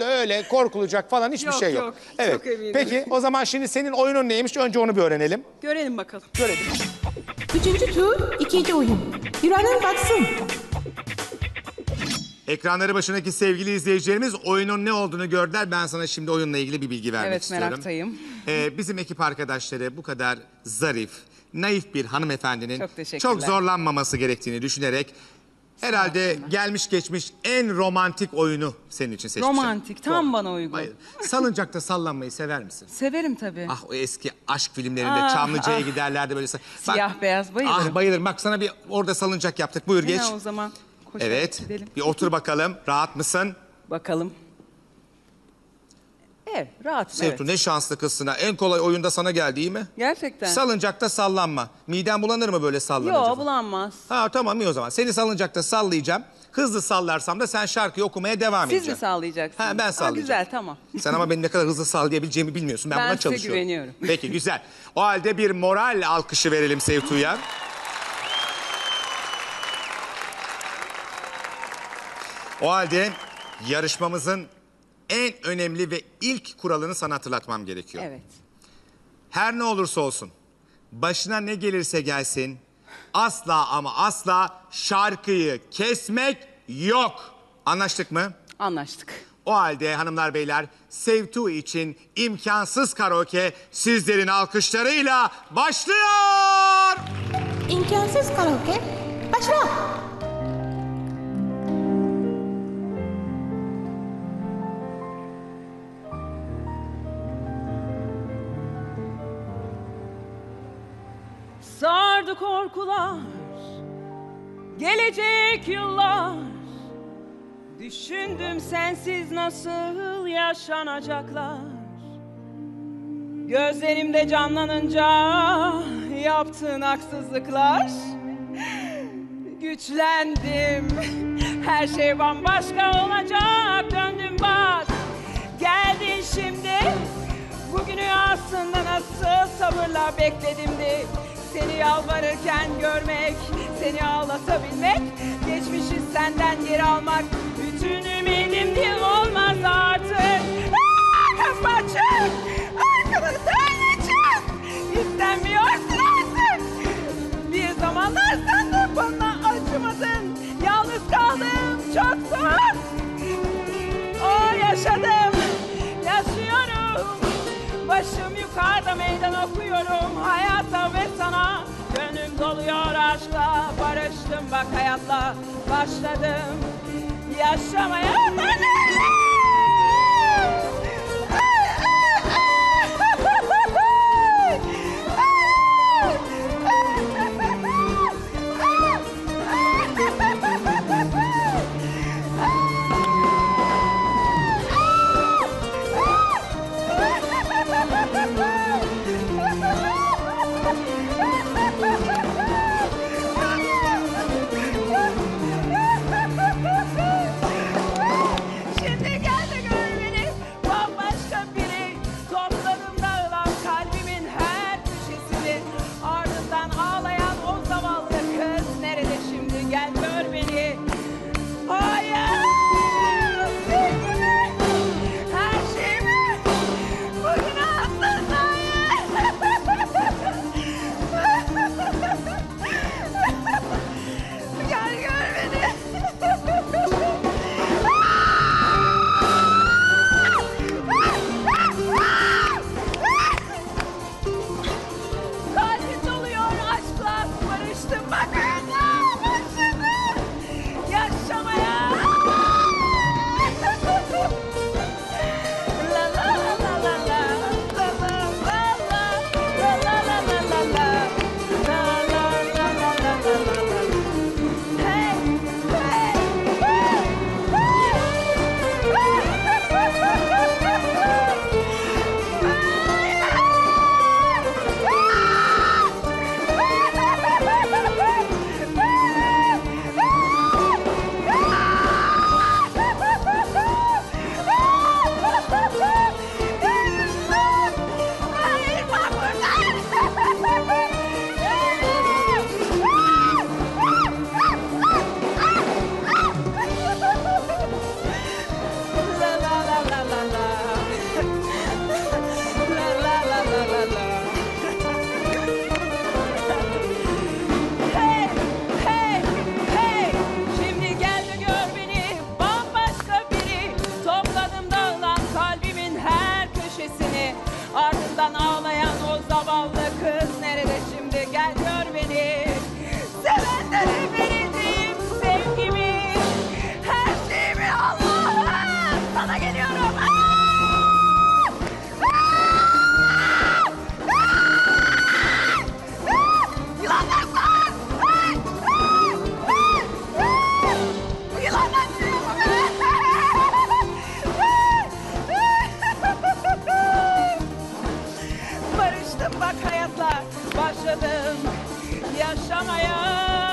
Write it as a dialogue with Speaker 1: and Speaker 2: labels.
Speaker 1: Öyle korkulacak falan hiçbir
Speaker 2: Yok,
Speaker 1: şey yok.
Speaker 2: yok.
Speaker 1: Evet.
Speaker 2: Çok eminim.
Speaker 1: Peki o zaman şimdi senin oyunun neymiş? Önce onu bir öğrenelim.
Speaker 2: Görelim bakalım.
Speaker 1: Görelim.
Speaker 3: Üçüncü tur, ikinci oyun. Yuran'ın baksın.
Speaker 1: Ekranları başındaki sevgili izleyicilerimiz oyunun ne olduğunu gördüler. Ben sana şimdi oyunla ilgili bir bilgi vermek
Speaker 2: Evet,
Speaker 1: istiyorum.
Speaker 2: meraktayım.
Speaker 1: Ee, bizim ekip arkadaşları bu kadar zarif, naif bir hanımefendinin
Speaker 2: Çok teşekkürler.
Speaker 1: çok zorlanmaması gerektiğini düşünerek herhalde gelmiş geçmiş en romantik oyunu senin için seçmişim.
Speaker 2: Romantik, tam bana uygun.
Speaker 1: Hayır. Salıncakta sallanmayı sever misin?
Speaker 2: Severim tabii.
Speaker 1: Ah o eski aşk filmlerinde
Speaker 2: Ah,
Speaker 1: Çamlıca'ya
Speaker 2: ah.
Speaker 1: giderlerdi böyle. sa-
Speaker 2: Siyah beyaz, bayılırım.
Speaker 1: Ah bayılırım. Bak sana bir orada salıncak yaptık. Buyur geç.
Speaker 2: o zaman koşarak
Speaker 1: Evet.
Speaker 2: gidelim.
Speaker 1: Bir otur bakalım. Rahat mısın?
Speaker 2: Bakalım. Evet, rahatım
Speaker 1: Sevtu
Speaker 2: evet.
Speaker 1: ne şanslı kızsın ha. En kolay oyunda sana geldi iyi mi?
Speaker 2: Gerçekten.
Speaker 1: Salıncakta sallanma. Miden bulanır mı böyle sallanınca?
Speaker 2: Yo bulanmaz.
Speaker 1: Ha tamam iyi o zaman. Seni salıncakta sallayacağım. Hızlı sallarsam da sen şarkıyı okumaya devam
Speaker 2: Siz mi
Speaker 1: edeceksin.
Speaker 2: sağlayacaksınız?
Speaker 1: Ha, ben sallayacağım.
Speaker 2: güzel tamam.
Speaker 1: Sen ama beni ne kadar hızlı sallayabileceğimi bilmiyorsun. Ben,
Speaker 2: Ben
Speaker 1: buna
Speaker 2: size
Speaker 1: çalışıyorum.
Speaker 2: güveniyorum.
Speaker 1: Peki güzel. O halde bir moral alkışı verelim Sevtu'ya. O halde yarışmamızın en önemli ve ilk kuralını sana hatırlatmam gerekiyor.
Speaker 2: Evet.
Speaker 1: Her ne olursa olsun, başına ne gelirse gelsin, asla ama asla şarkıyı kesmek yok. Anlaştık mı?
Speaker 2: Anlaştık.
Speaker 1: O halde hanımlar beyler, Sevtu için imkansız karaoke sizlerin alkışlarıyla başlıyor.
Speaker 3: İmkansız karaoke. Başla.
Speaker 2: Sardı korkular, gelecek yıllar. Düşündüm sensiz nasıl yaşanacaklar. Gözlerimde canlanınca yaptığın haksızlıklar. Güçlendim, her şey bambaşka olacak. Döndüm bak, geldin şimdi. Bugünü aslında nasıl sabırla bekledimdi. Seni yalvarırken görmek, seni ağlatabilmek, geçmişi senden geri almak, bütün ümidimdi olmaz artık. Aa, kapı Başım yukarıda meydan okuyorum hayata ve sana. Gönlüm doluyor aşkla, barıştım bak hayatla. Başladım yaşamaya. Şimdi başladım yaşamaya